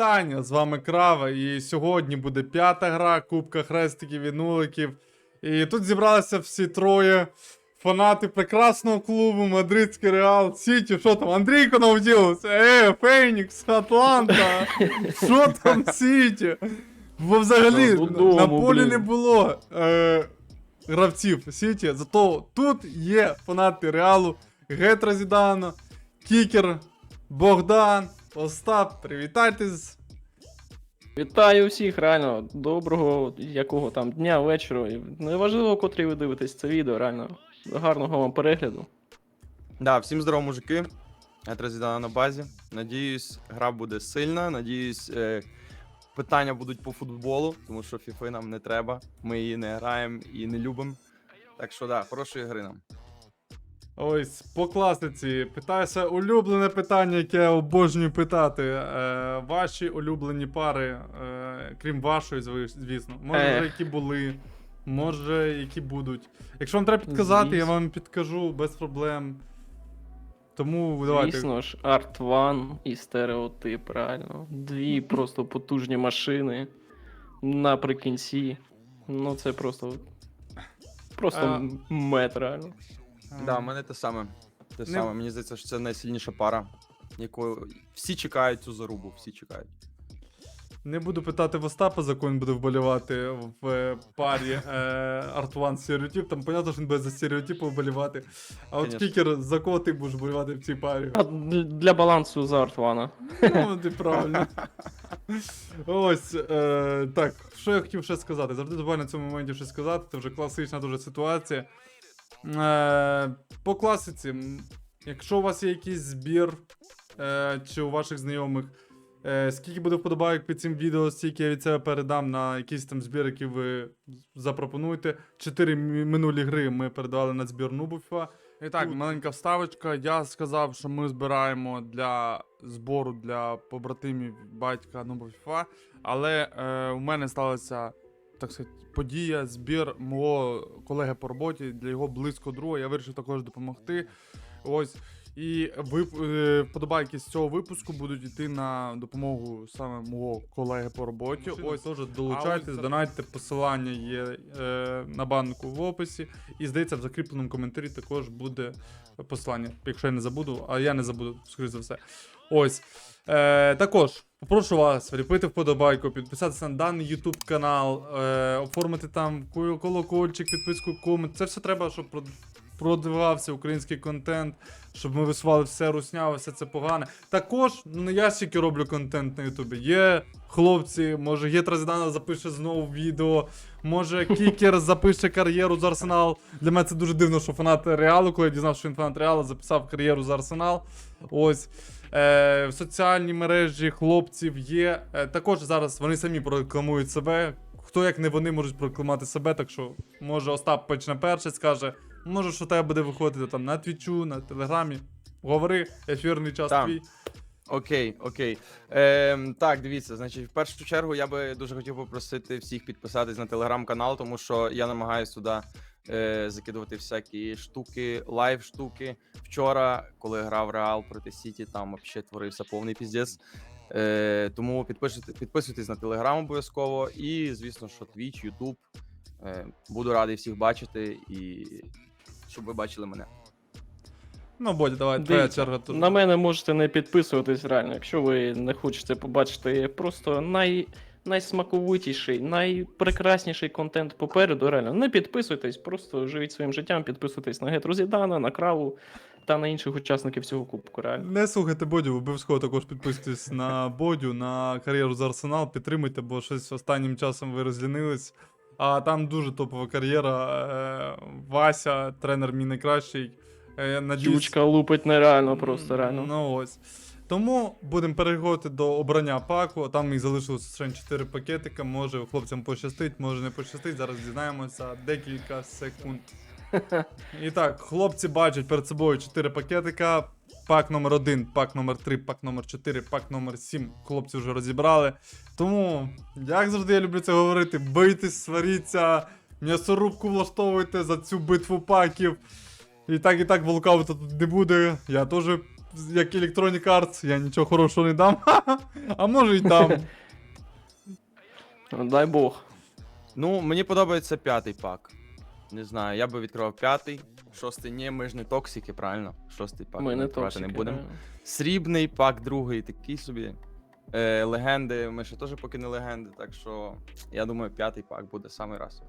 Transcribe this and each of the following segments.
вітання! З вами Крава. І сьогодні буде п'ята гра Кубка Хрестиків і Нуликів. І тут зібралися всі троє фанати прекрасного клубу Мадридський Реал Сіті. Що там? Андрійко навділося? Е, Фенікс, Атланта. Що там Сіті? Бо взагалі на полі не було е, гравців Сіті. Зато тут є фанати Реалу, Гетра Зідана, Кікер, Богдан, Остап. Привітайтесь. Вітаю всіх, реально. Доброго якого там дня, вечора. Неважливо, котрий ви дивитесь це відео, реально. Гарного вам перегляду. Да, всім здорово, мужики. Етра Зідана на базі. Надіюсь, гра буде сильна. Надіюсь, е, питання будуть по футболу, тому що фіфи нам не треба. Ми її не граємо і не любимо. Так що да, хорошої гри нам. Ось по класиці. Питаюся улюблене питання, яке я обожнюю питати. Е, ваші улюблені пари, е, крім вашої, звісно. Може, Ех. які були, може, які будуть. Якщо вам треба підказати, я Звісно. вам підкажу без проблем. Тому давайте. Звісно ж, Art One і стереотип, реально. Дві просто потужні машини. Наприкінці. Ну, це просто. Просто А. мет, реально. Е, Да, в мене те саме. Те Не- саме. Мені здається, що це найсильніша пара, якою всі чекають цю зарубу, всі чекають. Не буду питати в Остапа, за кого він буде вболівати в е, парі е, Артван стереотип. Там понятно, що він буде за стереотипи вболівати. А от Конечно. кікер, за кого ти будеш вболівати в цій парі? А для балансу за Art One. Ну, ти правильно. Ось, е, так, що я хотів ще сказати? Завжди забуваю на цьому моменті щось сказати, це вже класична дуже ситуація. Е, по класиці, якщо у вас є якийсь збір, е, чи у ваших знайомих, е, скільки буде вподобайок під цим відео, стільки я від себе передам на якийсь там збір, який ви запропонуєте. Чотири минулі гри ми передавали на збір Нубуфа. І так, Тут- маленька вставочка. Я сказав, що ми збираємо для збору для побратимів батька Нубуфа, але е, у мене сталася. Так сказати, подія, збір мого колеги по роботі для його близького друга. Я вирішив також допомогти. Ось. І е, вподобайки з цього випуску будуть йти на допомогу саме мого колеги по роботі. Ось теж долучайтесь, донайте посилання є е, на банку в описі. І здається, в закріпленому коментарі також буде посилання, якщо я не забуду, а я не забуду, скоріш за все. Ось. Е, також попрошу вас вліпити вподобайку, підписатися на даний YouTube канал, е, оформити там колокольчик, підписку, комент. Це все треба, щоб продавався український контент, щоб ми висували все русняве, все це погане. Також ну, не я стільки роблю контент на Ютубі. Є хлопці, може Зідана запише знову відео, може Кікер запише кар'єру з Арсенал. Для мене це дуже дивно, що фанат Реалу, коли я дізнався, що він фанат Реалу, записав кар'єру з Арсенал. Ось. Е, в соціальній мережі хлопців є. Е, також зараз вони самі прорекламують себе. Хто як не вони можуть прорекламувати себе, так що може Остап почне перший, скаже, може, що тебе буде виходити там на твічу, на телеграмі. Говори, ефірний час Так. твій. Окей, окей. Ем, так, дивіться, значить, в першу чергу я би дуже хотів попросити всіх підписатись на телеграм-канал, тому що я намагаюся туди е, закидувати всякі штуки, лайв штуки. Вчора, коли грав Реал проти Сіті, там взагалі творився повний піздець. Е, тому підписуйте, підписуйтесь на телеграм обов'язково. І, звісно, що Twitch, YouTube. Е, буду радий всіх бачити і щоб ви бачили мене. Ну, Бодя, давай, твоя Дивіться, черга тут. На мене можете не підписуватись реально, якщо ви не хочете побачити просто най... найсмаковитіший, найпрекрасніший контент попереду. Реально, не підписуйтесь, просто живіть своїм життям, підписуйтесь на Гетру Зідана, на Краву та на інших учасників цього кубку. Реально. Не слухайте Бодю, обов'язково також підписуйтесь на Бодю, на кар'єру з Арсенал, підтримуйте, бо щось останнім часом ви розлінились. А там дуже топова кар'єра. Е, Вася, тренер мій найкращий. Е, надіюсь- Чучка лупить нереально, просто реально. Ну ось. Тому будемо переходити до обрання паку. Там їх залишилося ще 4 пакетика. Може хлопцям пощастить, може не пощастить. Зараз дізнаємося декілька секунд. І так, хлопці бачать перед собою 4 пакетика. Пак номер 1, пак номер 3, пак номер 4, пак номер 7. Хлопці вже розібрали. Тому, як завжди, я люблю це говорити: бийтесь, сваріться, м'ясорубку влаштовуйте за цю битву паків. І так, і так волкаута тут не буде. Я теж як Electronic Arts, я нічого хорошого не дам. А може й дам. Дай Бог. Ну, мені подобається п'ятий пак. Не знаю, я би відкривав п'ятий. Шостий ні, ми ж не токсики, правильно? Шостий пак Ми не токсики. не будемо. да. Срібний пак, другий, такий собі. Е, легенди, ми ще теж поки не легенди, так що я думаю, п'ятий пак буде самий раз.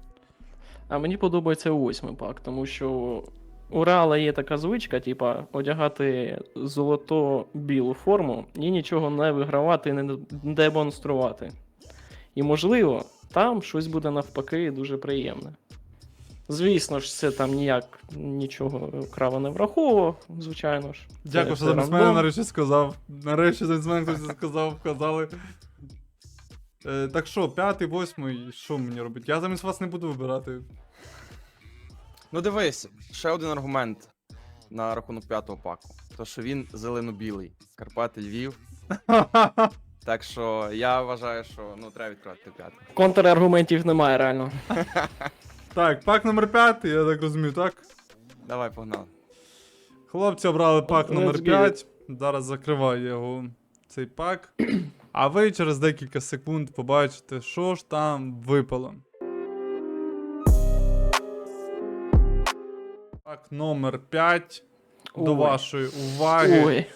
А мені подобається восьмий пак, тому що у Реала є така звичка, типа, одягати золото-білу форму і нічого не вигравати і не демонструвати. І можливо, там щось буде навпаки дуже приємне. Звісно ж, це там ніяк нічого краво не враховував, звичайно ж. Дякую, що замість мене нарешті сказав. Нарешті замість мене хтось це сказав, вказали. Е, так що, п'ятий, восьмий, що мені робити? Я замість вас не буду вибирати. Ну дивись, ще один аргумент на рахунок п'ятого паку. То, що він зелено-білий. Карпати Львів. Так що я вважаю, що ну треба відкривати п'ятий. Контраргументів немає реально. Так, пак номер п'ятий, я так розумію, так? Давай, погнали. Хлопці обрали пак Let's номер 5. Зараз закриваю його цей пак. А ви через декілька секунд побачите, що ж там випало. Пак номер 5. До вашої уваги. Ой.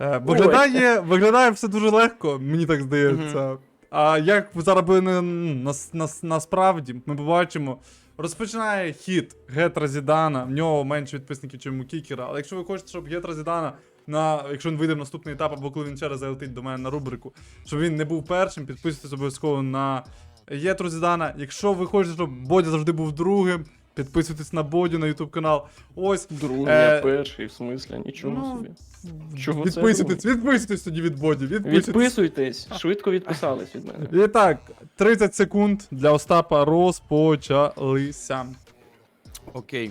Е, виглядає, виглядає все дуже легко, мені так здається. А як зараз буде на, на, на, насправді, ми побачимо. Розпочинає хід Гетра Зідана. В нього менше відписників, чим у Кікера. Але якщо ви хочете, щоб Гетра Зідана, на, якщо він вийде в наступний етап, або коли він ще раз залетить до мене на рубрику, щоб він не був першим, підписуйтесь обов'язково на Гетру Зідана. Якщо ви хочете, щоб Бодя завжди був другим, підписуйтесь на Бодю на YouTube канал. Ось. Другий, Е, я перший, в смислі, нічого ну, собі. Чого це Відписуйтесь, відписуйтесь тоді від Боді. Відписуйтесь. Відписуйтесь, швидко відписались від мене. І так, 30 секунд для Остапа розпочалися. Окей.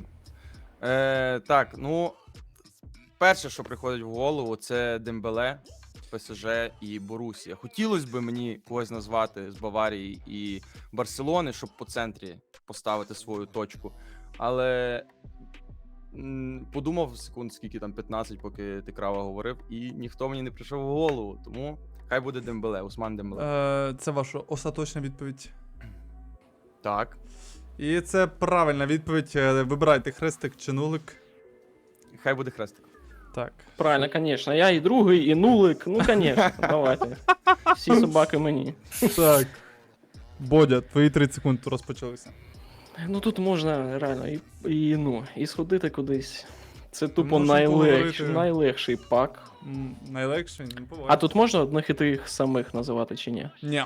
Е, так, ну. Перше, що приходить в голову, це Дембеле, ПСЖ і Борусія. Хотілося б мені когось назвати з Баварії і Барселони, щоб по центрі поставити свою точку. Але подумав секунд, скільки там 15, поки ти крава говорив, і ніхто мені не прийшов в голову. Тому хай буде Дембеле, Усман Дембеле. Е, це ваша остаточна відповідь. Так. І це правильна відповідь. Е, Вибирайте хрестик чи нулик. Хай буде хрестик. Так. Правильно, конечно. Я і другий, і нулик. Ну, конечно, давайте. Всі собаки мені. Так. Бодя, твої 30 секунд розпочалися. Ну тут можна реально і, і ну, і сходити кудись. Це тупо Можемо найлегш, поговорити. найлегший пак. М, Найлегше, не побачу. А тут можна одних і тих самих називати чи ні? Ні.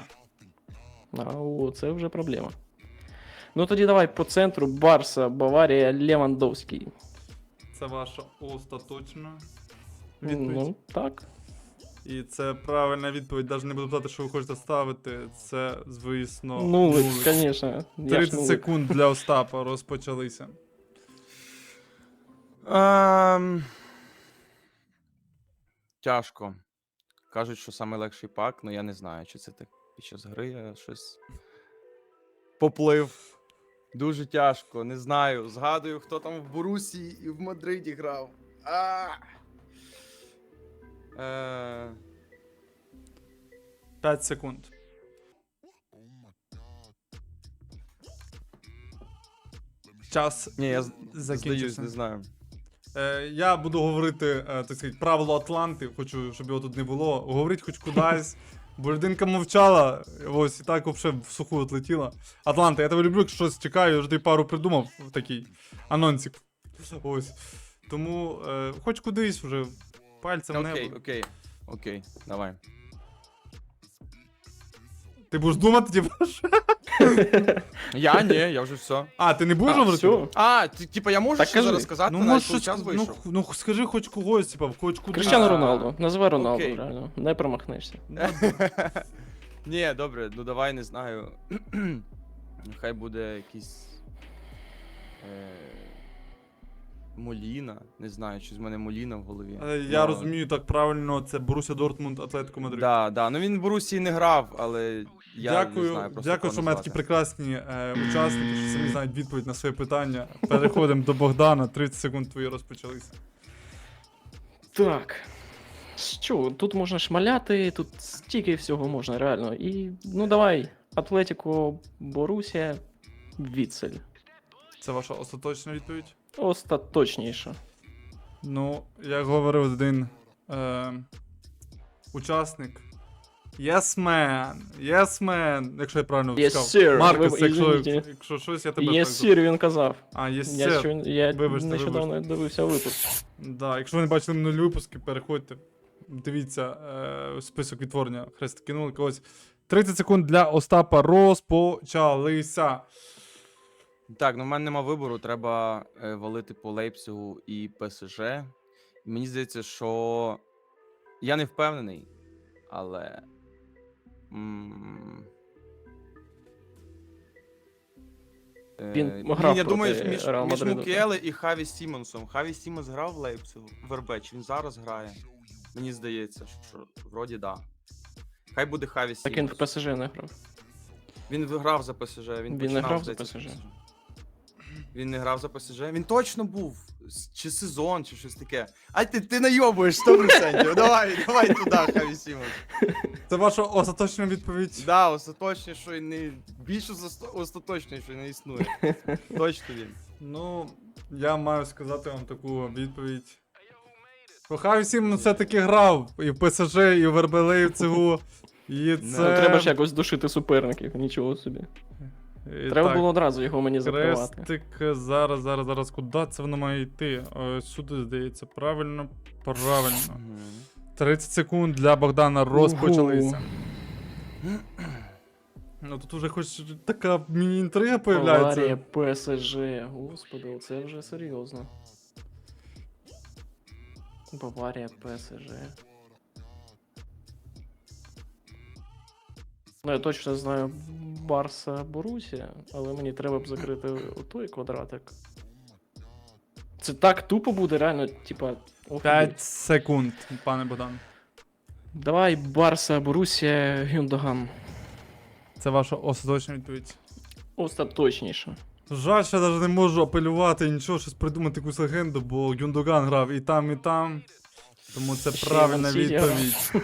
А, о, це вже проблема. Ну тоді давай по центру Барса, Баварія, Левандовський. Це ваша остаточна відповідь. Ну, так. І це правильна відповідь. Навіть не буду питати, що ви хочете ставити. Це, звісно, нулик, нулик. звісно. 30 секунд для Остапа розпочалися. Ем... Тяжко. Кажуть, що саме легший пак, але я не знаю, чи це так під час гри я щось поплив. Дуже тяжко, не знаю. Згадую, хто там в Борусі і в Мадриді грав. А! Е... 5 секунд. Час Ні, я з- здаюсь, закінчився. не знаю. Е, я буду говорити, е, так сказати, правило Атланти. Хочу, щоб його тут не було. Говоріть хоч кудись. Бо мовчала, ось і так вообще в суху отлетіла. Атланта, я тебе люблю, якщо щось чекаю, я пару придумав такий анонсик. Ось. Тому е, хоч кудись вже. Пальцем в Окей, окей. Окей, давай. Ти будеш думати, типу, що? Я ні, я вже все. А, ти не будеш А, говорити? А, ти, типа, я можу Так ще кажи. зараз сказати, Ну, навіть може, щось, час ну, вийшов. ну, скажи хоч когось, типа, хоч кудись. Кріштіану Роналду. Називай Роналду, окей. реально. Не промахнешся. Ні, добре, ну давай не знаю. Хай буде якийсь. Е... Моліна. Не знаю, чи з мене Моліна в голові. Е, Я Ну, розумію так правильно, це Боруся Дортмунд, Атлетико Мадрид. Да, да. Ну він в Борусії не грав, але я дякую, не знаю дякую, що мене такі прекрасні е, учасники, що самі знають відповідь на своє питання. Переходимо до Богдана. 30 секунд твої розпочалися. Так. Що, тут можна шмаляти, тут стільки всього можна, реально. І ну давай, Атлетіко Борусія, Віцель. Це ваша остаточна відповідь? Остаточніше. Ну, як говорив один е, учасник. Yes, man, yes, man, якщо я правильно Yes, сказав. sir. Маркус, Ви- якщо, извините. якщо щось, я тебе Є так сір, він казав. А, є Я, сир. що, я Вибачте, нещодавно дивився випуск. Да, якщо ви не бачили минулі випуски, переходьте. Дивіться е, список відтворення хрест кинули когось. 30 секунд для Остапа розпочалися. Так, ну в мене нема вибору, треба е, валити по Лейпцигу і ПСЖ. Мені здається, що я не впевнений, але. Він е, грав я думаю, між, Реал між Мадриду, Мукіеле і Хаві Сімонсом. Хаві Сімонс грав в Лейпцигу в РБ, він зараз грає? Мені здається, що вроді да. Хай буде Хаві Так він в ПСЖ не грав. Він грав за ПСЖ. Він, Він не починав, грав за здається, ПСЖ. Він не грав за ПСЖ. Він точно був. С- Чи сезон, чи щось таке. А ти, ти найобуєш 100%. давай, давай туди, Хаві Сімонс. Це ваша остаточна відповідь. Да, й не. Більш оста- остаточно, не існує. Точно він. Ну, я маю сказати вам таку відповідь. Кохаю всім все-таки грав і в ПСЖ, і в РБ Лейпцигу. І це... Ну, треба ж якось душити суперників, нічого собі. І Треба так, було одразу його мені закривати. Крестик, зараз, зараз, зараз. Куди це воно має йти? Е, Сюди, здається, правильно, правильно. 30 секунд для Богдана розпочалися. Ну тут уже хоч така міні-інтрига появляється. ПСЖ. Господи, це вже серйозно. Баварія, ПСЖ. Ну, я точно знаю Барса Борусія, але мені треба б закрити той квадратик. Це так тупо буде, реально, типа. Ох, 5 секунд, пане Богдан. Давай Барса, Борусія, Гюндоган. Це ваша остаточна відповідь. Остаточніше. Жаль, що я навіть не можу апелювати нічого, щось придумати якусь легенду, бо Гюндоган грав і там, і там. Тому це Ще й правильна Ман-Сіті грав. відповідь.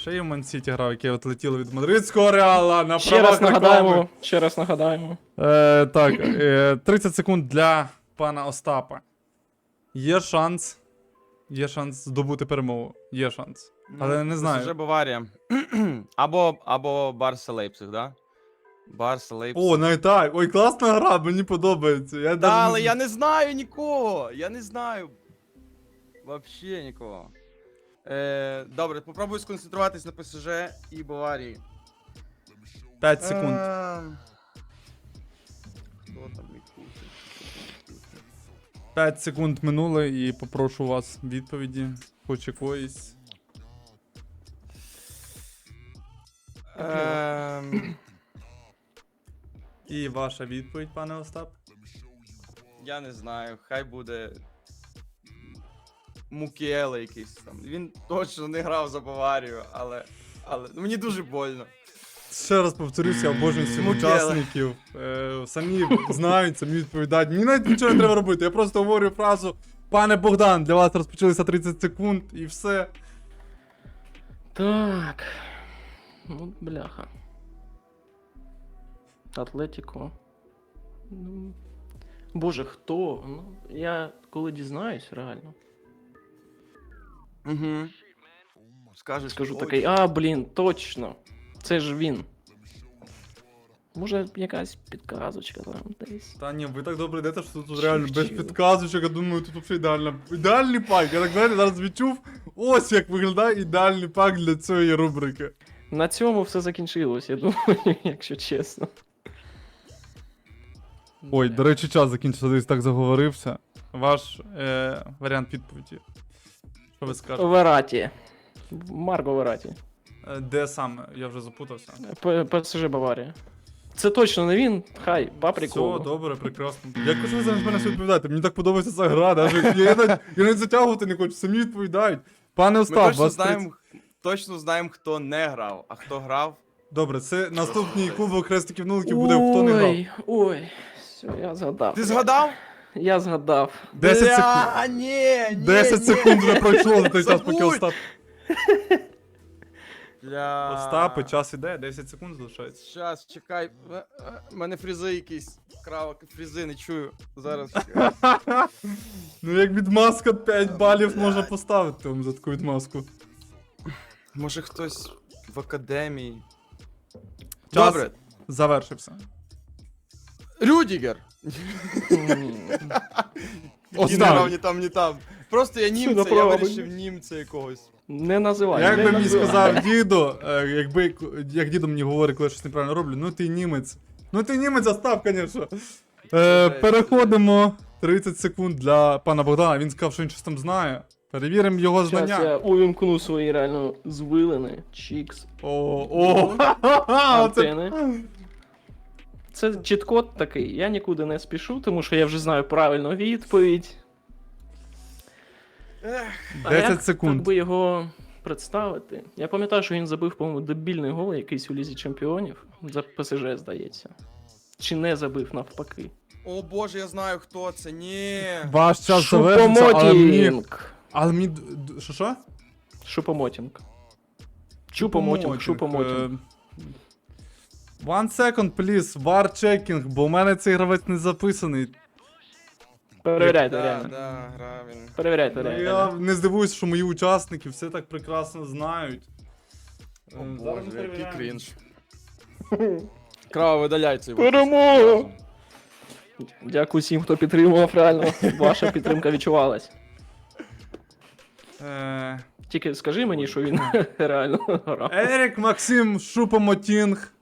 Ще й в Мансіті грав, який от летіло від мадридського реала на Ще правах раз реклами. нагадаємо, ще раз нагадаємо. Е, так, е, 30 секунд для пана Остапа. Є шанс. Є шанс здобути перемогу. Є шанс. Але не знаю. Вже Баварія. або, або Барса Лейпциг, да? Барса Лейпциг. О, навіть так. Ой, класна гра, мені подобається. Я Да, не але я не знаю нікого. Я не знаю. Вообще нікого. Е, добре, попробую сконцентруватись на ПСЖ і Баварії. 5 секунд. Ем, Хто там? 5 секунд минуло і попрошу вас відповіді. Хоч якоїсь. Ем, І ваша відповідь, пане Остап. я не знаю, хай буде. Мукіеле якийсь там. Він точно не грав за Баварію, але. але ну, мені дуже больно. Ще раз повторюся, обожнюю всіх учасників. Е, самі знають, самі відповідають. Мені навіть нічого не треба робити. Я просто говорю фразу. Пане Богдан, для вас розпочалися 30 секунд і все. Так. Ну, бляха. Атлетіко. Ну. Боже, хто? Ну, я коли дізнаюсь, реально. Угу. Скажеш, Скажу такий, а, блін, точно. Це ж він. Може, якась підказочка там десь. Та ні, ви так добре йдете, що тут реально без підказочок, я думаю, тут взагалі ідеально. Ідеальний пак. Я так знаєте, зараз відчув. Ось як виглядає ідеальний пак для цієї рубрики. На цьому все закінчилось, я думаю, якщо чесно. Ой, до речі, час закінчився, десь так заговорився. Ваш е, варіант відповіді. Що ви скажете? Вераті. Марго Вераті. Е, Де саме? Я вже запутався. ПСЖ Баварія. Це точно не він. Хай, по приколу. Все, добре, прекрасно. Як ви замість мене все відповідаєте? Мені так подобається ця гра, даже. Я, навіть- я навіть затягувати не хочу, самі відповідають. Пане Ми точно вас знаємо, точно знаємо, хто не грав, а хто грав. Добре, це наступний кубок хрестиків нуликів буде хто не грав. Ой, ой. Все, я згадав. Ти згадав? я згадав. 10 секунд. Бля, ні, ні, 10 секунд вже пройшло за той час, поки. Остап. Бля. Остапи, час іде, 10 секунд залишається. Щас, чекай. Е, е, У мене фрізи якісь. Крава, фрізи, не чую. Зараз. чекай. Ну як відмазка 5 балів можна поставити вам за таку відмазку. Може хтось в академії. Час Добре. завершився. Рюдігер. Ні, Остап. не там, ні там, ні там. Просто я німця, я направо. вирішив німця якогось. Не називай. Як би мені сказав дідо, е, якби як дідо мені говорить, коли я щось неправильно роблю, ну ти німець. Ну ти німець, Остап, звісно. Е, переходимо 30 секунд для пана Богдана. Він сказав, що він щось там знає. Перевіримо його знання. я увімкну свої реально звилини. Чікс. О, о, Антени. Це чіткод такий. Я нікуди не спішу, тому що я вже знаю правильну відповідь. Ех, А 10 як секунд. Так би його представити. Я пам'ятаю, що він забив, по-моєму, дебільний гол якийсь у лізі чемпіонів. За ПСЖ, здається. Чи не забив навпаки. О боже, я знаю хто це. Ні. Ваш час завершився, але мені. Шупомотінг. Але мені. д- д- Що що? Шупомотінг. Чупомотінг, шупомотінг. Е, One second, please, war checking, бо у мене цей гравець не записаний. Перевіряйте, Да, реально. да, гра він. Перевіряйте, Ну, реально. я не здивуюсь, що мої учасники все так прекрасно знають. О Е, зараз боже, який перевіряємо. крінж. Крава, видаляй цей Перемога! Дякую всім, хто підтримував, реально. Ваша підтримка відчувалась. Е, Тільки скажи мені, що він реально грав. Ерік Максим Шупомотінг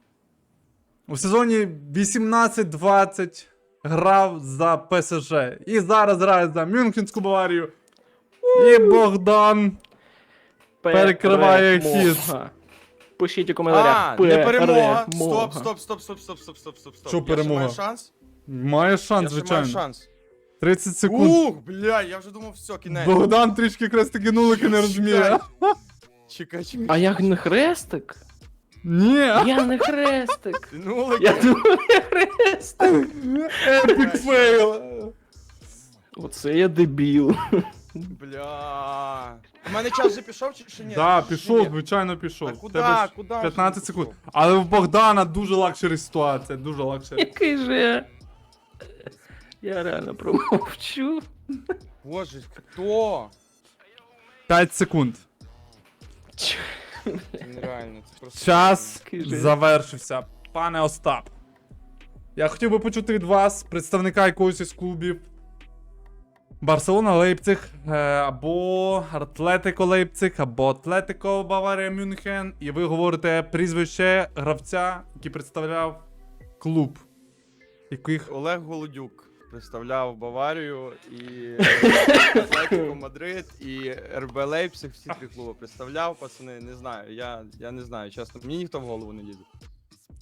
у сезоні 18-20 грав за ПСЖ. І зараз грає за Мюнхенську Баварію. І Богдан. перекриває хід. Пишіть у коментарях. А, не перемога. Стоп, стоп, стоп, стоп, стоп, стоп, стоп, стоп, стоп. Що перемога? маю шанс? Має шанс, звичайно. маю шанс. 30 секунд. Ух, бля, я вже думав, все, кінець. Богдан трішки крестики нулики не розуміє. Чекай, чекай. А я не хрестик? Ні. Я не хрестик. Нулики. Я думаю, я хрестик. Епік фейл. Оце я дебіл. Бля. У мене час вже пішов чи, чи ні? Да, Чи пішов, ні? звичайно, пішов. А В куди, тебе ж куди вже 15 пішов? секунд. Але в Богдана дуже лакшері ситуація, дуже лакшері. Який же я. Я реально промовчу. Боже, хто? 5 секунд. Чо- Це нереально, це просто... Час завершився. Пане Остап. Я хотів би почути від вас, представника якогось із клубів. Барселона Лейпциг, е, або Атлетико Лейпциг, або Атлетико Баварія Мюнхен. І ви говорите прізвище гравця, який представляв клуб. Яких. Олег Голодюк представляв Баварію і Атлетико Мадрид і РБ Лейпциг, всі три клуби представляв, пацани, не знаю, я, я не знаю, чесно, мені ніхто в голову не лізе.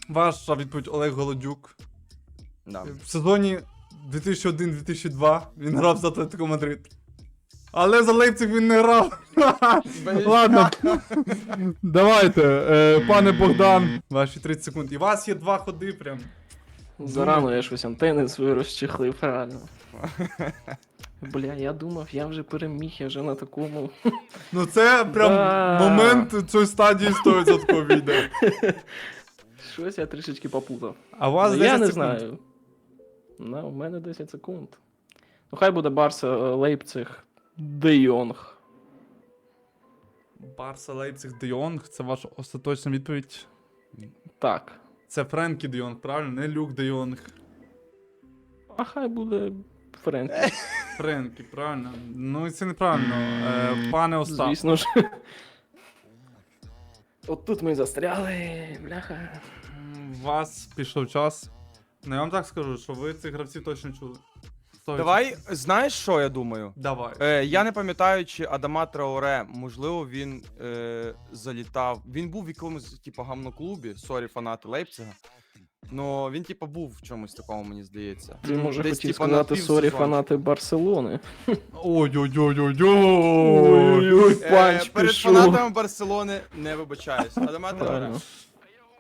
Ваша відповідь Олег Голодюк. Да. В сезоні 2001-2002 він грав за Атлетико Мадрид. Але за Лейпциг він не грав. Ладно. Давайте, е, пане Богдан, ваші 30 секунд. І у вас є два ходи прям. Зарано я щось антени свої розчехлив, реально. Бля, я думав, я вже переміг, я вже на такому. Ну це прям Да. момент цієї стадії 100% відео. Щось я трішечки попутав. А у вас Ну, 10 я не секунд. знаю. На, у мене 10 секунд. Ну, хай буде Барса, е, Лейпциг, Де Йонг. Барса Лейпциг Де Йонг, це ваша остаточна відповідь. Так. Це Френкі Де Йонг, правильно? Не Люк Де Йонг. А хай буде Френкі. Френкі, правильно? Ну це неправильно. Е, пане Остап. Звісно ж. От тут ми застряли, бляха. У вас пішов час. Ну я вам так скажу, що ви цих гравців точно чули. 100%. Давай, знаєш, що я думаю? Давай. Е, я не пам'ятаю, чи Адама Траоре, можливо, він е, залітав. Він був в якомусь, типу, гамноклубі, сорі, фанати Лейпцига. Ну, він, типу, був в чомусь такому, мені здається. Ти може Десь, хотів типа, на сказати сорі фанати Барселони. Ой-ой-ой-ой-ой. Ой, панч е, перед пішов. фанатами Барселони не вибачаюсь. Адама Траоре. Правильно.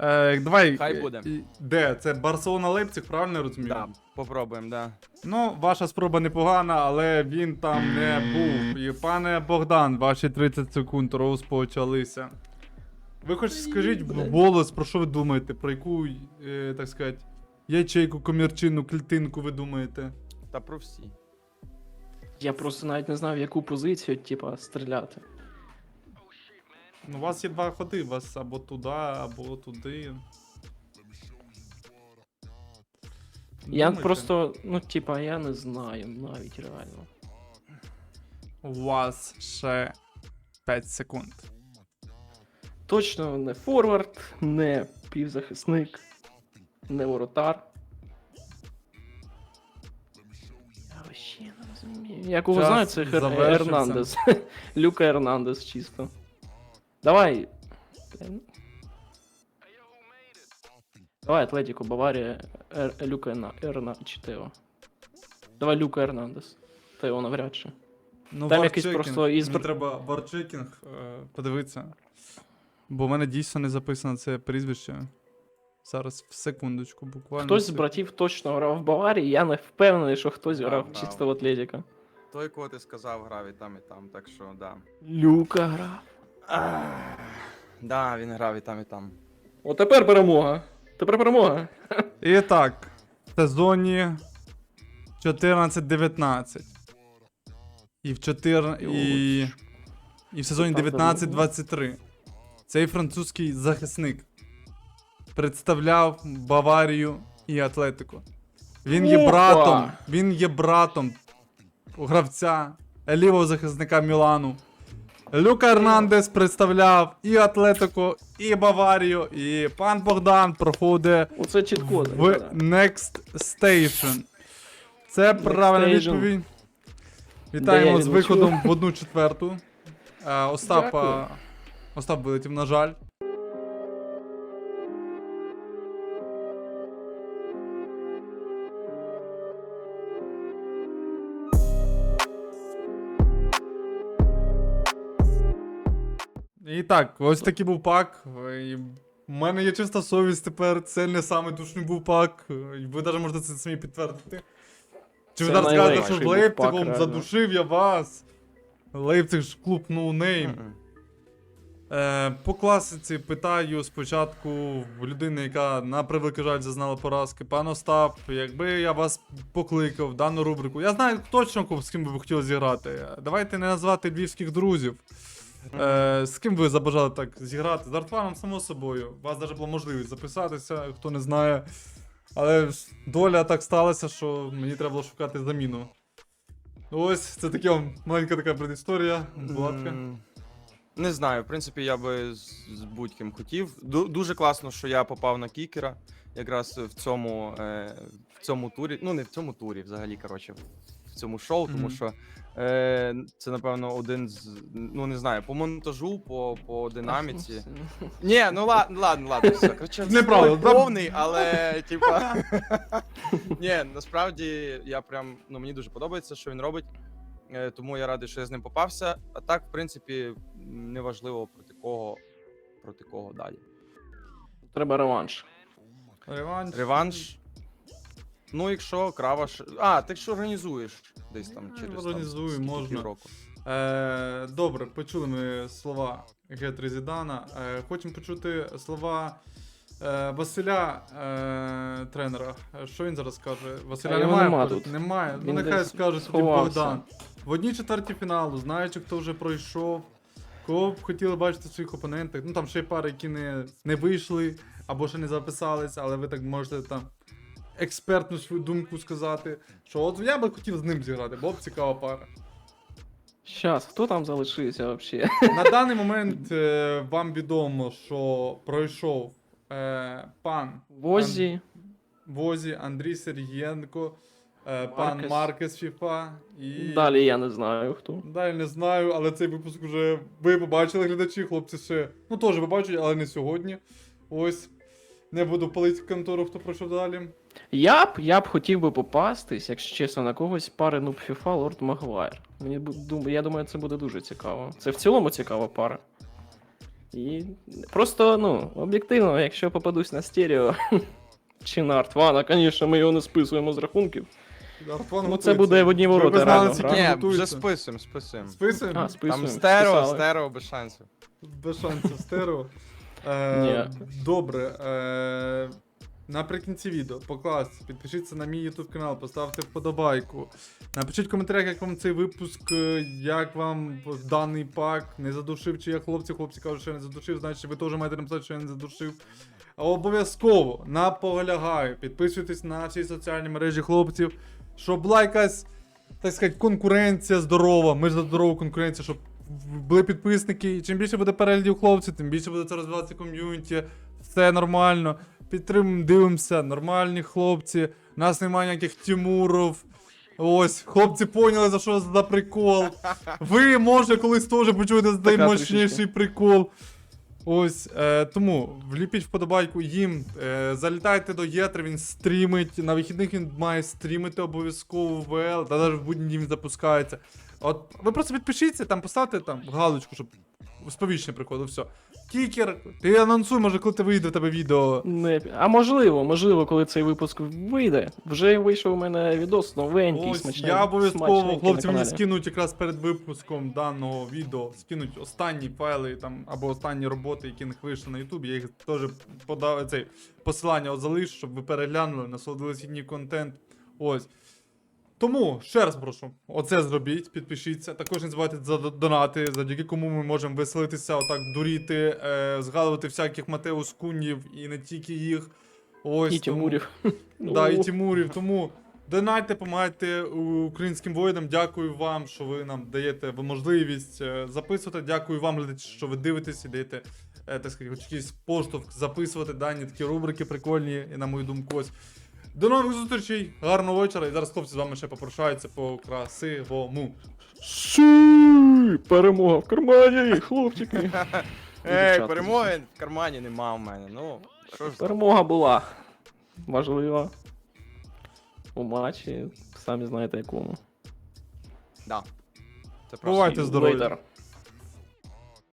Е, давай. Хай е, буде. Де? Це Барселона Лейпциг, правильно я розумію? Да, попробуємо, да. Ну, ваша спроба непогана, але він там не був. І пане Богдан, ваші 30 секунд розпочалися. Ви хоч скажіть в голос, про що ви думаєте? Про яку, е, так сказати, ячейку, комірчину, клітинку ви думаєте? Та про всі. Я просто навіть не знав, в яку позицію, типа, стріляти. Ну, у вас є два ходи, у вас або туди, або туди. Я Думайте. просто, ну, типа, я не знаю навіть реально. У вас ще 5 секунд. Точно не форвард, не півзахисник, не воротар. Я вообще не розумію. Я кого Час знаю, це Хер... завершився. Ернандес. Люка Ернандес чисто. Давай. Давай, Атлетіко, Баварія, Ер... Люка Ерна... Ерна... чи Тео. Давай Люка Ернандес. Тео навряд чи. Ну, Там якийсь просто із- Мені треба варчекінг е, подивитися. Бо в мене дійсно не записано це прізвище. Зараз в секундочку, буквально. Хтось з братів точно грав в Баварії, я не впевнений, що хтось Да, грав да. чисто в Атлетіка. Той, кого ти сказав, грав і там, і там, так що да. Люка грав. Ах, Да, він грав і там, і там. О, тепер перемога. Тепер перемога. І так, в сезоні 14-19. І в 4... і... і в сезоні 19-23. Цей французький захисник представляв Баварію і Атлетико. Він є Опа! братом. Він є братом гравця лівого захисника Мілану. Люка Ернандес представляв і Атлетико, і Баварію, і пан Богдан проходить Оце чітко. в Next Station. Це правильна Station. відповідь. Вітаємо я з відмічу. виходом в одну четверту. Е, Остап, Дякую. е, Остап вилетів, на жаль. І так, ось такий був пак. І в мене є чиста совість тепер. Це не самий душний був пак. І Ви навіть можете це самі підтвердити. Чи ви зараз скажете, що був Лейпцигом задушив я вас? Лейпциг ж клуб ноунейм. Мгм. Е, по класиці питаю спочатку в людини, яка на превеликий жаль зазнала поразки. Пан Остап, якби я вас покликав в дану рубрику. Я знаю точно, з ким би ви хотіли зіграти. Давайте не назвати львівських друзів. Е, з ким ви забажали так зіграти? З Артваном, само собою. У вас навіть була можливість записатися, хто не знає. Але доля так сталася, що мені треба було шукати заміну. Ось, це така маленька така предісторія. Була Не знаю, в принципі, я би з, з будь-ким хотів. Ду- дуже класно, що я попав на кікера. Якраз в цьому, е, в цьому турі. Ну, не в цьому турі, взагалі, коротше, в цьому шоу, тому Мгм. що е, це, напевно, один з. Ну, не знаю, по монтажу, по, по динаміці. Ні, ну ладно, ладно, ладно, все. Да? повний, але типа. Ні, насправді я прям ну мені дуже подобається, що він робить. Е, Тому я радий, що я з ним попався. А так, в принципі, неважливо проти кого, проти кого далі. Треба реванш. Реванш. Реванш. Ну, якщо краваш. А, ти ж організуєш десь там Ну, через організую, там, скільки, можна. півроку. Е, добре, почули ми слова Гетри Зідана. Е, хочемо почути слова е, Василя, е, тренера. Е, Що він зараз каже? Василя А його немає. нема поряд? тут. Немає. Ну Він нехай десь скаже тоді сховався. Богдан. В одній четвертій фіналу, знаючи, хто вже пройшов, кого б хотіли бачити в своїх опонентах. Ну там ще є пари, які не, не вийшли або ще не записались, але ви так можете там експертну свою думку сказати. Що от я би хотів з ним зіграти, бо б цікава пара. Щас, хто там залишився взагалі? На даний момент е, вам відомо, що пройшов е, пан Возі. Возі, Андрій Сергієнко, е, пан Маркес. Маркес Фіфа і. Далі я не знаю хто. Далі не знаю, але цей випуск вже ви побачили глядачі, хлопці ще. Ну теж побачать, але не сьогодні. Ось. Не буду палити контору, хто пройшов далі. Я б, я б хотів би попастись, якщо чесно, на когось пари нуб FIFA Лорд Магуайр. Мені я думаю, це буде дуже цікаво. Це в цілому цікава пара. І просто, ну, об'єктивно, якщо попадусь на стерео чи на Артвана, звісно, ми його не списуємо з рахунків. Артван Ну, це буде в одні ворота, реально. Ні, вже списуємо, списуємо. Списуємо? А, списуємо. Там стерео, списали. стерео без шансів. Без шансів стерео. Е, добре. Е, наприкінці відео покласти, підпишіться на мій YouTube канал, поставте вподобайку. Напишіть в коментарях, як вам цей випуск, е, як вам даний пак, не задушив, чи я хлопці, хлопці кажуть, що я не задушив, значить ви теж маєте написати, що я не задушив. Обов'язково наполягаю, підписуйтесь на всі соціальні мережі хлопців, щоб була якась, так сказати, конкуренція здорова. Ми ж за здорову конкуренцію, щоб були підписники. І чим більше буде переглядів хлопців, тим більше буде це розвиватися ком'юніті. Все нормально. Підтримуємо, дивимося, нормальні хлопці. У нас немає ніяких Тимуров. Ось, хлопці поняли, за що за прикол. Ви, може, колись теж почуєте за наймощніший прикол. Ось, е, тому вліпіть вподобайку їм. Е, залітайте до Єтри, він стрімить. На вихідних він має стрімити обов'язково в ВЛ, та навіть в будні він запускається. От ви просто підпишіться, там поставте там галочку, щоб сповіщення приходило, все. Кікер, ти анонсуй, може, коли ти вийде в тебе відео. Не... А можливо, можливо, коли цей випуск вийде, вже вийшов у мене відос новенький, Ось, смачний. я обов'язково, хлопці мені скинуть якраз перед випуском даного відео, скинуть останні файли там або останні роботи, які них вийшли на Ютубі. Я їх теж подав цей посилання залишу, щоб ви переглянули, насолодились їхній контент. Ось. Тому ще раз прошу, оце зробіть, підпишіться. Також не забувайте за донати, завдяки кому ми можемо веселитися, отак дуріти, е, згадувати всяких Матеус Кунів і не тільки їх. Ось І тому- Тимурів. Да, і Ну, Тимурів. Тому донайте, допомагайте українським воїнам. Дякую вам, що ви нам даєте можливість е, записувати. Дякую вам, глядачі, що ви дивитесь і даєте, е, так сказати, хоч якийсь поштовх записувати дані такі рубрики прикольні, і на мою думку, ось. До нових зустрічей, гарного вечора. І зараз хлопці з вами ще попрощаються по красивому. Сі! Перемога в кармані, хлопчики. Ей, дівчата, перемоги в кармані нема в мене. Ну, що ж? Перемога була. Важлива. У матчі, самі знаєте якому. Да. Це просто. Бувайте здорові. Лейтер.